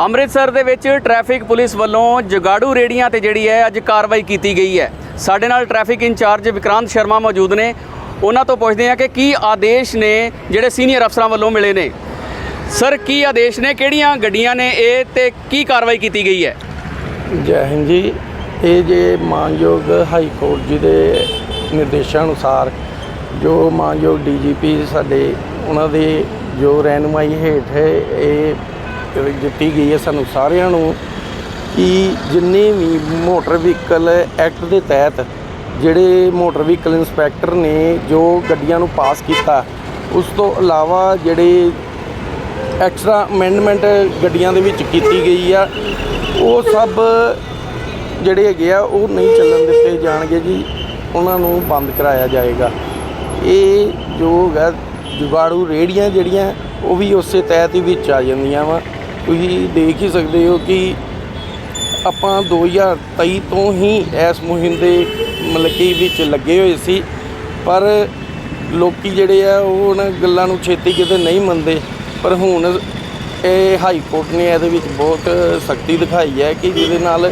ਅੰਮ੍ਰਿਤਸਰ ਦੇ ਵਿੱਚ traffic police ਵੱਲੋਂ ਜਗਾੜੂ ਰੇੜੀਆਂ ਤੇ ਜਿਹੜੀ ਹੈ ਅੱਜ ਕਾਰਵਾਈ ਕੀਤੀ ਗਈ ਹੈ। ਸਾਡੇ ਨਾਲ ਟ੍ਰੈਫਿਕ ਇੰਚਾਰਜ ਵਿਕਰਾਂਤ ਸ਼ਰਮਾ ਮੌਜੂਦ ਨੇ। ਉਹਨਾਂ ਤੋਂ ਪੁੱਛਦੇ ਹਾਂ ਕਿ ਕੀ ਆਦੇਸ਼ ਨੇ ਜਿਹੜੇ ਸੀਨੀਅਰ ਅਫਸਰਾਂ ਵੱਲੋਂ ਮਿਲੇ ਨੇ। ਸਰ, ਕੀ ਆਦੇਸ਼ ਨੇ? ਕਿਹੜੀਆਂ ਗੱਡੀਆਂ ਨੇ ਇਹ ਤੇ ਕੀ ਕਾਰਵਾਈ ਕੀਤੀ ਗਈ ਹੈ? ਜੈ ਹਿੰਦ ਜੀ, ਇਹ ਜੇ ਮਾਨਯੋਗ ਹਾਈ ਕੋਰਟ ਜੀ ਦੇ ਨਿਰਦੇਸ਼ਾਂ ਅਨੁਸਾਰ ਜੋ ਮਾਨਯੋਗ ਡੀਜੀਪੀ ਸਾਡੇ ਉਹਨਾਂ ਦੇ ਜੋ ਰਹਿਨੁਮਾਈ ਹੇਠ ਹੈ, ਇਹ ਦਿੱਤੀ ਗਈ ਹੈ ਸਾਨੂੰ ਸਾਰਿਆਂ ਨੂੰ ਕਿ ਜਿੰਨੇ ਵੀ ਮੋਟਰ ਵਹੀਕਲ ਐਕਟ ਦੇ ਤਹਿਤ ਜਿਹੜੇ ਮੋਟਰ ਵਹੀਕਲ ਇੰਸਪੈਕਟਰ ਨੇ ਜੋ ਗੱਡੀਆਂ ਨੂੰ ਪਾਸ ਕੀਤਾ, ਉਸ ਤੋਂ ਇਲਾਵਾ ਜਿਹੜੇ ਐਕਸਟਰਾ ਅਮੈਂਡਮੈਂਟ ਗੱਡੀਆਂ ਦੇ ਵਿੱਚ ਕੀਤੀ ਗਈ ਆ, ਉਹ ਸਭ ਜਿਹੜੇ ਹੈਗੇ ਆ, ਉਹ ਨਹੀਂ ਚੱਲਣ ਦਿੱਤੇ ਜਾਣਗੇ ਜੀ। ਉਹਨਾਂ ਨੂੰ ਬੰਦ ਕਰਾਇਆ ਜਾਏਗਾ। ਇਹ ਜੋ ਹੈਗਾ, ਜੁਗਾੜੂ ਰੇੜੀਆਂ ਜਿਹੜੀਆਂ, ਉਹ ਵੀ ਉਸੇ ਤਹਿਤ ਹੀ ਵਿੱਚ ਆ ਜਾਂਦੀਆਂ ਵਾ। ਤੁਸੀਂ ਦੇਖ ਹੀ ਸਕਦੇ ਹੋ ਕਿ ਆਪਾਂ 2023 ਤੋਂ ਹੀ ਇਸ ਮੁਹਿੰਮ ਦੇ ਮਤਲਬ ਕਿ ਵਿੱਚ ਲੱਗੇ ਹੋਏ ਸੀ, ਪਰ ਲੋਕੀ ਜਿਹੜੇ ਆ ਉਹ ਉਹਨਾਂ ਗੱਲਾਂ ਨੂੰ ਛੇਤੀ ਕਿਤੇ ਨਹੀਂ ਮੰਨਦੇ। ਪਰ ਹੁਣ ਇਹ ਹਾਈ ਕੋਰਟ ਨੇ ਇਹਦੇ ਵਿੱਚ ਬਹੁਤ ਸਖਤੀ ਦਿਖਾਈ ਹੈ ਕਿ ਜਿਹਦੇ ਨਾਲ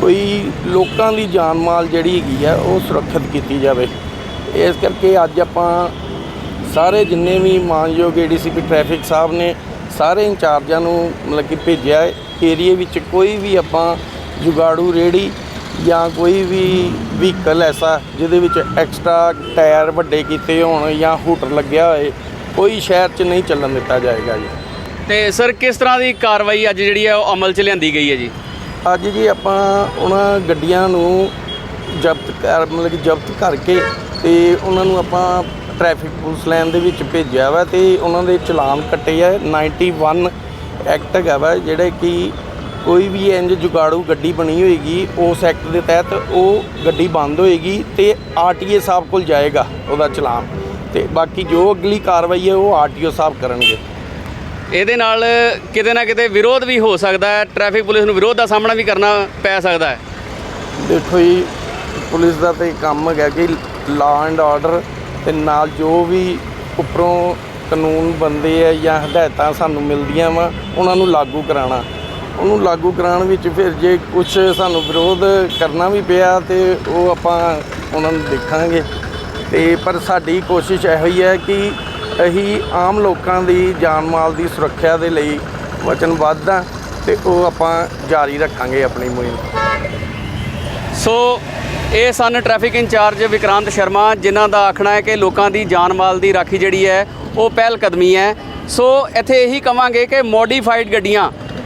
ਕੋਈ ਲੋਕਾਂ ਦੀ ਜਾਨ ਮਾਲ ਜਿਹੜੀ ਹੈਗੀ ਆ ਉਹ ਸੁਰੱਖਿਅਤ ਕੀਤੀ ਜਾਵੇ। ਇਸ ਕਰਕੇ ਅੱਜ ਆਪਾਂ ਸਾਰੇ ਜਿੰਨੇ ਵੀ ਮਾਨਯੋਗ ਏਡੀਸੀਪੀ ਟ੍ਰੈਫਿਕ ਸਾਹਿਬ ਨੇ ਸਾਰੇ ਇੰਚਾਰਜਾਂ ਨੂੰ ਮਤਲਬ ਕਿ ਭੇਜਿਆ ਹੈ ਏਰੀਏ ਵਿੱਚ ਕੋਈ ਵੀ ਆਪਾਂ ਜੁਗਾੜੂ ਰੇੜੀ ਜਾਂ ਕੋਈ ਵੀ ਵਹੀਕਲ ਐਸਾ ਜਿਹਦੇ ਵਿੱਚ ਐਕਸਟਰਾ ਟਾਇਰ ਵੱਡੇ ਕੀਤੇ ਹੋਣ ਜਾਂ ਹੂਟਰ ਲੱਗਿਆ ਹੋਏ ਕੋਈ ਸ਼ਹਿਰ 'ਚ ਨਹੀਂ ਚੱਲਣ ਦਿੱਤਾ ਜਾਏਗਾ ਜੀ। ਤੇ ਸਰ ਕਿਸ ਤਰ੍ਹਾਂ ਦੀ ਕਾਰਵਾਈ ਅੱਜ ਜਿਹੜੀ ਹੈ ਉਹ ਅਮਲ 'ਚ ਲਿਆਂਦੀ ਗਈ ਹੈ ਜੀ? ਅੱਜ ਜੀ ਆਪਾਂ ਉਹਨਾਂ ਗੱਡੀਆਂ ਨੂੰ ਜ਼ਬਤ ਕਰ ਮਤਲਬ ਕਿ ਜ਼ਬਤ ਕਰਕੇ ਤੇ ਉਹਨਾਂ ਨੂੰ ਆਪਾਂ ਟ੍ਰੈਫਿਕ ਪੁਲਿਸ ਲਾਈਨ ਦੇ ਵਿੱਚ ਭੇਜਿਆ ਵਾ ਤੇ ਉਹਨਾਂ ਦੇ ਚਲਾਨ ਕੱਟੇ ਆ। 91 ਐਕਟ ਹੈਗਾ ਵਾ ਜਿਹੜੇ ਕਿ ਕੋਈ ਵੀ ਇੰਜ ਜੁਗਾੜੂ ਗੱਡੀ ਬਣੀ ਹੋਏਗੀ ਉਸ ਐਕਟ ਦੇ ਤਹਿਤ ਉਹ ਗੱਡੀ ਬੰਦ ਹੋਏਗੀ ਤੇ ਆਰਟੀਏ ਸਾਹਿਬ ਕੋਲ ਜਾਏਗਾ ਉਹਦਾ ਚਲਾਨ। ਤੇ ਬਾਕੀ ਜੋ ਅਗਲੀ ਕਾਰਵਾਈ ਹੈ ਉਹ ਆਰਟੀਓ ਸਾਹਿਬ ਕਰਨਗੇ। ਇਹਦੇ ਨਾਲ ਕਿਤੇ ਨਾ ਕਿਤੇ ਵਿਰੋਧ ਵੀ ਹੋ ਸਕਦਾ ਹੈ ਟ੍ਰੈਫਿਕ ਪੁਲਿਸ ਨੂੰ ਵਿਰੋਧ ਦਾ ਸਾਹਮਣਾ ਵੀ ਕਰਨਾ ਪੈ ਸਕਦਾ ਹੈ। ਦੇਖੋ ਜੀ ਪੁਲਿਸ ਦਾ ਤੇ ਕੰਮ ਹੈਗਾ ਕਿ ਲਾ ਐਂਡ ਆਰਡਰ ਤੇ ਨਾਲ ਜੋ ਵੀ ਉੱਪਰੋਂ ਕਾਨੂੰਨ ਬੰਦੇ ਆ ਜਾਂ ਹਦਾਇਤਾਂ ਸਾਨੂੰ ਮਿਲਦੀਆਂ ਵਾ, ਉਹਨਾਂ ਨੂੰ ਲਾਗੂ ਕਰਾਉਣਾ। ਉਹਨੂੰ ਲਾਗੂ ਕਰਾਉਣ ਵਿੱਚ ਫਿਰ ਜੇ ਕੁਝ ਸਾਨੂੰ ਵਿਰੋਧ ਕਰਨਾ ਵੀ ਪਿਆ ਤੇ ਉਹ ਆਪਾਂ ਉਹਨਾਂ ਨੂੰ ਦੇਖਾਂਗੇ। ਤੇ ਪਰ ਸਾਡੀ ਕੋਸ਼ਿਸ਼ ਇਹੋ ਹੀ ਹੈ ਕਿ ਅਸੀਂ ਆਮ ਲੋਕਾਂ ਦੀ ਜਾਨ ਮਾਲ ਦੀ ਸੁਰੱਖਿਆ ਦੇ ਲਈ ਵਚਨਬੱਧ ਹਾਂ ਤੇ ਉਹ ਆਪਾਂ ਜਾਰੀ ਰੱਖਾਂਗੇ ਆਪਣੀ ਮੁਹਿੰਮ। ਸੋ ਇਹ ਸਨ traffic in charge Vikrant Sharma, ਜਿਨ੍ਹਾਂ ਦਾ ਆਖਣਾ ਹੈ ਕਿ ਲੋਕਾਂ ਦੀ ਜਾਨ ਮਾਲ ਦੀ ਰਾਖੀ ਜਿਹੜੀ ਹੈ, ਉਹ ਪਹਿਲ ਕਦਮੀ ਹੈ। ਸੋ ਇੱਥੇ ਇਹੀ ਕਵਾਂਗੇ ਕਿ ਮੋਡੀਫਾਈਡ ਗੱਡੀਆਂ